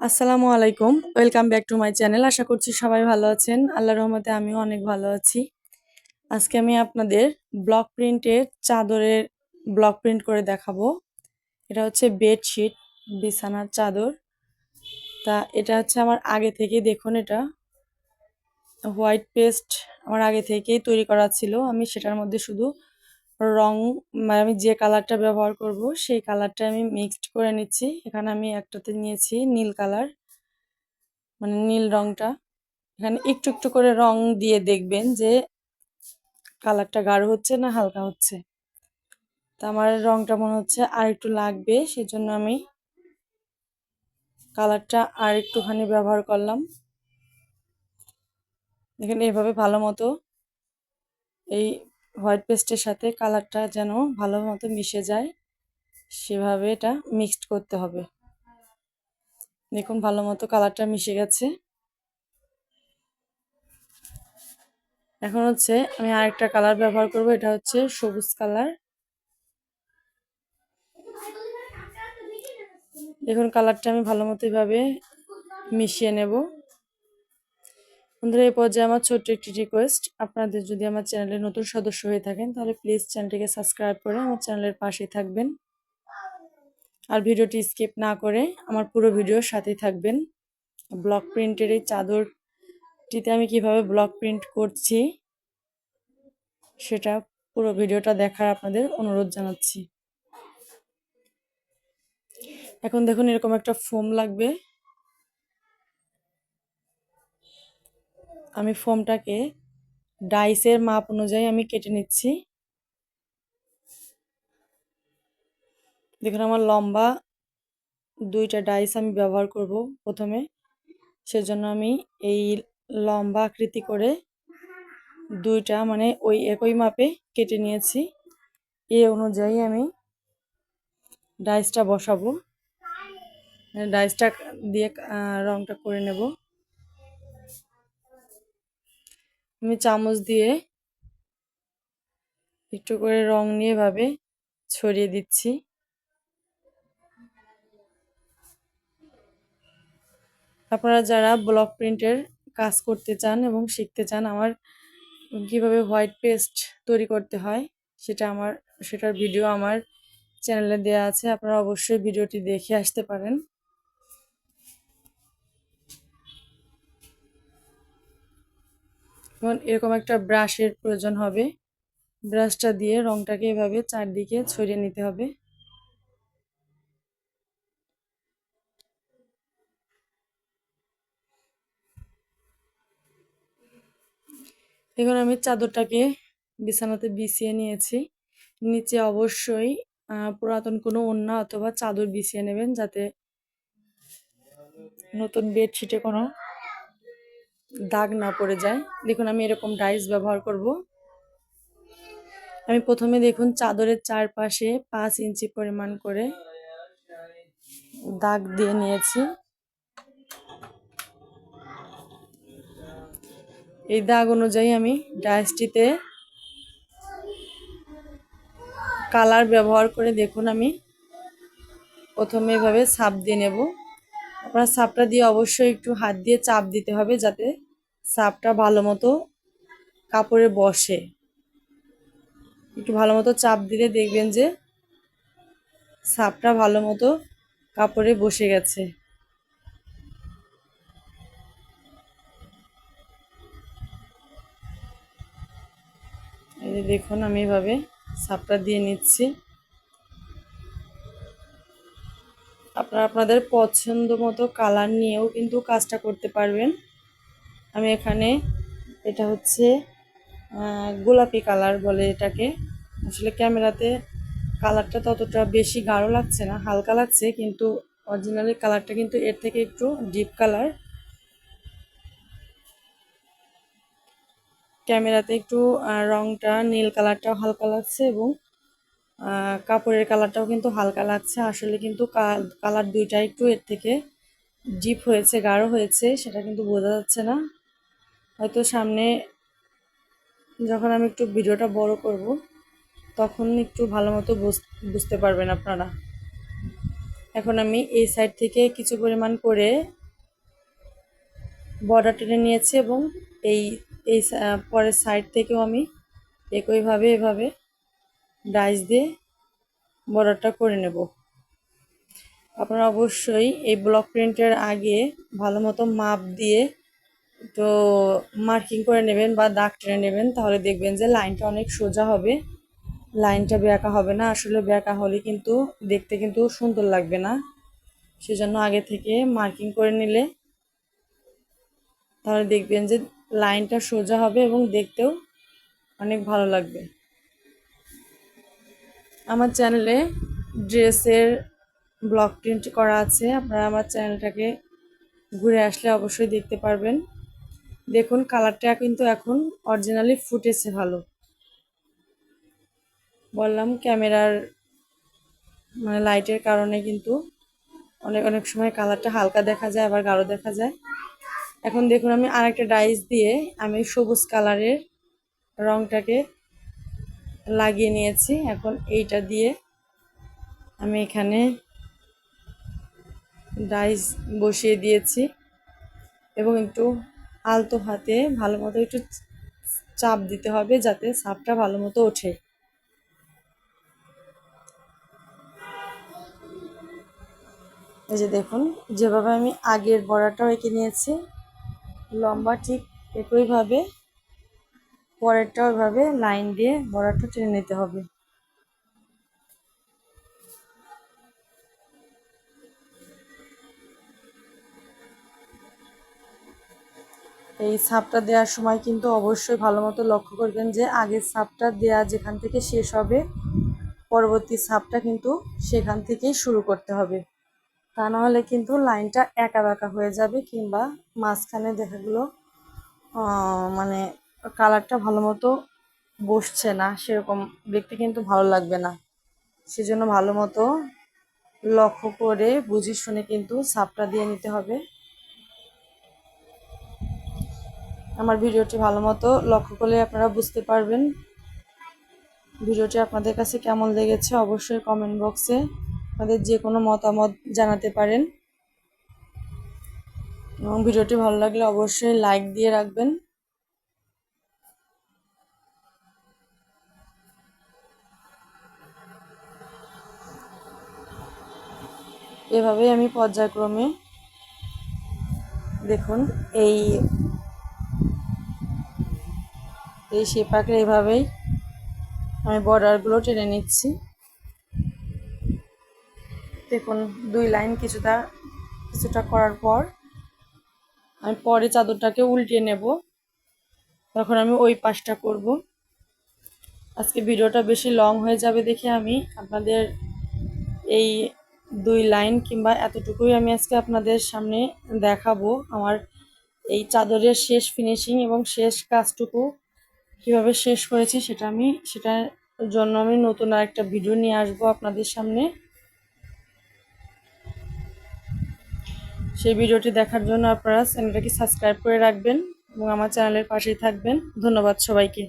আসসালামু আলাইকুম। Welcome back to my channel আশা করছি সবাই ভালো আছেন। আল্লাহ রহমতে আমিও অনেক ভালো আছি। আজকে আমি আপনাদের ব্লক প্রিন্টের চাদরের ব্লক প্রিন্ট করে দেখাবো। এটা হচ্ছে বেডশিট বিছানার চাদর। তা এটা হচ্ছে আমার আগে থেকে দেখুন এটা। হোয়াইট পেস্ট আমার আগে থেকেই তৈরি করা ছিল। আমি সেটার মধ্যে শুধু রং মানে আমি যে কালারটা ব্যবহার করব, সেই কালারটা আমি মিক্সড করে নিচ্ছি। এখানে আমি একটাতে নিয়েছি নীল কালার মানে নীল রংটা। এখানে একটু একটু করে রং দিয়ে দেখবেন যে কালারটা গাঢ় হচ্ছে না হালকা হচ্ছে। তা আমার রংটা মনে হচ্ছে আর একটু লাগবে, সেজন্য আমি কালারটা আর একটুখানি ব্যবহার করলাম। এখানে এভাবে ভালো মতো এই হোয়াইট পেস্টের সাথে কালারটা যেন ভালো মতো মিশে যায়, সেভাবে এটা মিক্সড করতে হবে। দেখুন, ভালো মতো কালারটা মিশে গেছে। এখন হচ্ছে আমি আরেকটা কালার ব্যবহার করব, এটা হচ্ছে সবুজ কালার। দেখুন, কালারটা আমি ভালো মতো এভাবে মিশিয়ে নেব। বন্ধুরা এই পর্যায়ে আমার ছোট্ট একটি রিকোয়েস্ট আপনাদের যদি আমার চ্যানেলে নতুন সদস্য হয়ে থাকেন, তাহলে প্লিজ চ্যানেলটিকে সাবস্ক্রাইব করে আমার চ্যানেলের পাশেই থাকবেন। আর ভিডিওটি স্কিপ না করে আমার পুরো ভিডিওর সাথেই থাকবেন। ব্লক প্রিন্টের এই চাদরটিতে আমি কীভাবে ব্লক প্রিন্ট করছি, সেটা পুরো ভিডিওটা দেখার আপনাদের অনুরোধ জানাচ্ছি। এখন দেখুন, এরকম একটা ফোম লাগবে। আমি ফোমটাকে ডাইসের মাপ অনুযায়ী আমি কেটে নিচ্ছি। দেখুন, আমার লম্বা দুইটা ডাইস আমি ব্যবহার করব প্রথমে। সেজন্য আমি এই লম্বা আকৃতি করে দুইটা মানে ওই একই মাপে কেটে নিয়েছি। এ অনুযায়ী আমি ডাইসটা বসাবো। ডাইসটা দিয়ে রংটা করে নেব। আমি চামচ দিয়ে একটু করে রং নিয়ে ভাবে ছড়িয়ে দিচ্ছি। আপনারা যারা ব্লক প্রিন্টের কাজ করতে চান এবং শিখতে চান, আমার কীভাবে হোয়াইট পেস্ট তৈরি করতে হয় সেটা আমার, সেটার ভিডিও আমার চ্যানেলে দেওয়া আছে। আপনারা অবশ্যই ভিডিওটি দেখে আসতে পারেন। এখন এরকম একটা ব্রাশের প্রয়োজন হবে। ব্রাশটা দিয়ে রংটাকে এভাবে চারদিকে ছড়িয়ে নিতে হবে। এখন আমি চাদরটাকে বিছানাতে বিছিয়ে নিয়েছি। নিচে অবশ্যই পুরাতন কোনো ওন্না অথবা চাদর বিছিয়ে নেবেন যাতে নতুন বেডশিটে কোনো দাগ না পড়ে যায়। দেখুন, আমি এরকম ডাইস ব্যবহার করব। আমি প্রথমে দেখুন, চাদরের চারপাশে পাঁচ ইঞ্চি পরিমাণ করে দাগ দিয়ে নিয়েছি। এই দাগ অনুযায়ী আমি ডাইসটিতে কালার ব্যবহার করে দেখুন, আমি প্রথমে এভাবে সাপ দিয়ে নেব। আপনার সাপটা দিয়ে অবশ্যই একটু হাত দিয়ে চাপ দিতে হবে যাতে সাপটা ভালো মতো কাপড়ে বসে। একটু ভালো মতো চাপ দিলে দেখবেন যে সাপটা ভালো মতো কাপড়ে বসে গেছে। দেখুন, আমি এভাবে সাপটা দিয়ে নিচ্ছি। আপনারা আপনাদের পছন্দ মতো কালার নিয়েও কিন্তু কাজটা করতে পারবেন। আমি এখানে এটা হচ্ছে গোলাপি কালার বলে এটাকে। আসলে ক্যামেরাতে কালারটা ততটা বেশি গাঢ় লাগছে না, হালকা লাগছে, কিন্তু অরিজিনালি কালারটা কিন্তু এর থেকে একটু ডিপ কালার ক্যামেরাতে একটু রংটা নীল কালারটাও হালকা লাগছে এবং কাপড়ের কালারটাও কিন্তু হালকা লাগছে। আসলে কিন্তু কালার দুইটা একটু এর থেকে ডিপ হয়েছে, গাঢ় হয়েছে, সেটা কিন্তু বোঝা যাচ্ছে না। হয়তো সামনে যখন আমি একটু ভিডিওটা বড় করব, তখন একটু ভালো মতো বুঝতে পারবেন আপনারা। এখন আমি এই সাইড থেকে কিছু পরিমাণ করে বর্ডার টেনে নিয়েছি এবং এই এই পরের সাইড থেকেও আমি একইভাবে, এভাবে ডাইস দিয়ে বর্ডারটা করে নেব। আপনারা অবশ্যই এই ব্লক প্রিন্টের আগে ভালো মতো মাপ দিয়ে তো মার্কিং করে নেবেন বা দাগ টেনে নেবেন, তাহলে দেখবেন যে লাইনটা অনেক সোজা হবে। লাইনটা বেঁকা হবে না, আসলে বেঁকা হলে কিন্তু দেখতে কিন্তু সুন্দর লাগবে না। সেজন্য আগে থেকে মার্কিং করে নিলে তাহলে দেখবেন যে লাইনটা সোজা হবে এবং দেখতেও অনেক ভালো লাগবে। আমার চ্যানেলে ড্রেসের ব্লগ প্রিন্ট করা আছে, আপনারা আমার চ্যানেলটাকে ঘুরে আসলে অবশ্যই দেখতে পারবেন। দেখুন কালারটা কিন্তু এখন অরিজিনালি ফুটেছে ভালো। বললাম ক্যামেরার মানে লাইটের কারণে কিন্তু অনেক অনেক সময় কালারটা হালকা দেখা যায়, আবার গাঢ় দেখা যায়। এখন দেখুন, আমি আরেকটা ডাইস দিয়ে আমি সবুজ কালারের রংটাকে লাগিয়ে নিয়েছি। এখন এইটা দিয়ে আমি এখানে ডাইস বসিয়ে দিয়েছি এবং একটু আলতো হাতে ভালো মতো একটু চাপ দিতে হবে যাতে সাপটা ভালো মতো ওঠে। এই যে দেখুন, যেভাবে আমি আগের বড়াটাও এঁকে নিয়েছি, লম্বা ঠিক একইভাবে পরেরটাও এভাবে লাইন দিয়ে বড়াটা টেনে নিতে হবে। এই সাপটা দেওয়ার সময় কিন্তু অবশ্যই ভালো মতো লক্ষ্য করবেন যে আগের সাপটা দেওয়া যেখান থেকে শেষ হবে, পরবর্তী সাপটা কিন্তু সেখান থেকেই শুরু করতে হবে। তা নাহলে কিন্তু লাইনটা একা বাঁকা হয়ে যাবে কিংবা মাঝখানে দেখা গেলো মানে কালারটা ভালো মতো বসছে না, সেরকম দেখতে কিন্তু ভালো লাগবে না। সেজন্য ভালো মতো লক্ষ্য করে বুঝে শুনে কিন্তু সাপটা দিয়ে নিতে হবে। আমার ভিডিওটি ভালো মতো লক্ষ্য করলে আপনারা বুঝতে পারবেন। ভিডিওটি আপনাদের কাছে কেমন লেগেছে অবশ্যই কমেন্ট বক্সে আপনাদের যে কোনো মতামত জানাতে পারেন। এবং ভিডিওটি ভালো লাগলে অবশ্যই লাইক দিয়ে রাখবেন। এভাবেই আমি পর্যায়ক্রমে দেখুন এই এই শেপাকে এভাবেই আমি বর্ডারগুলো টেনে নিচ্ছি। দেখুন, দুই লাইন কিছুটা কিছুটা করার পর আমি পরে চাদরটাকে উল্টিয়ে নেব। তখন আমি ওই পাশটা করব। আজকে ভিডিওটা বেশি লং হয়ে যাবে দেখে আমি আপনাদের এই দুই লাইন কিংবা এতটুকুই আমি আজকে আপনাদের সামনে দেখাবো। আমার এই চাদরের শেষ ফিনিশিং এবং শেষ কাজটুকু কীভাবে শেষ করেছি সেটা আমি, সেটার জন্য আমি নতুন আর একটা ভিডিও নিয়ে আসব আপনাদের সামনে। সেই ভিডিওটি দেখার জন্য আপনারা চ্যানেলটাকে সাবস্ক্রাইব করে রাখবেন এবং আমার চ্যানেলের পাশেই থাকবেন। ধন্যবাদ সবাইকে।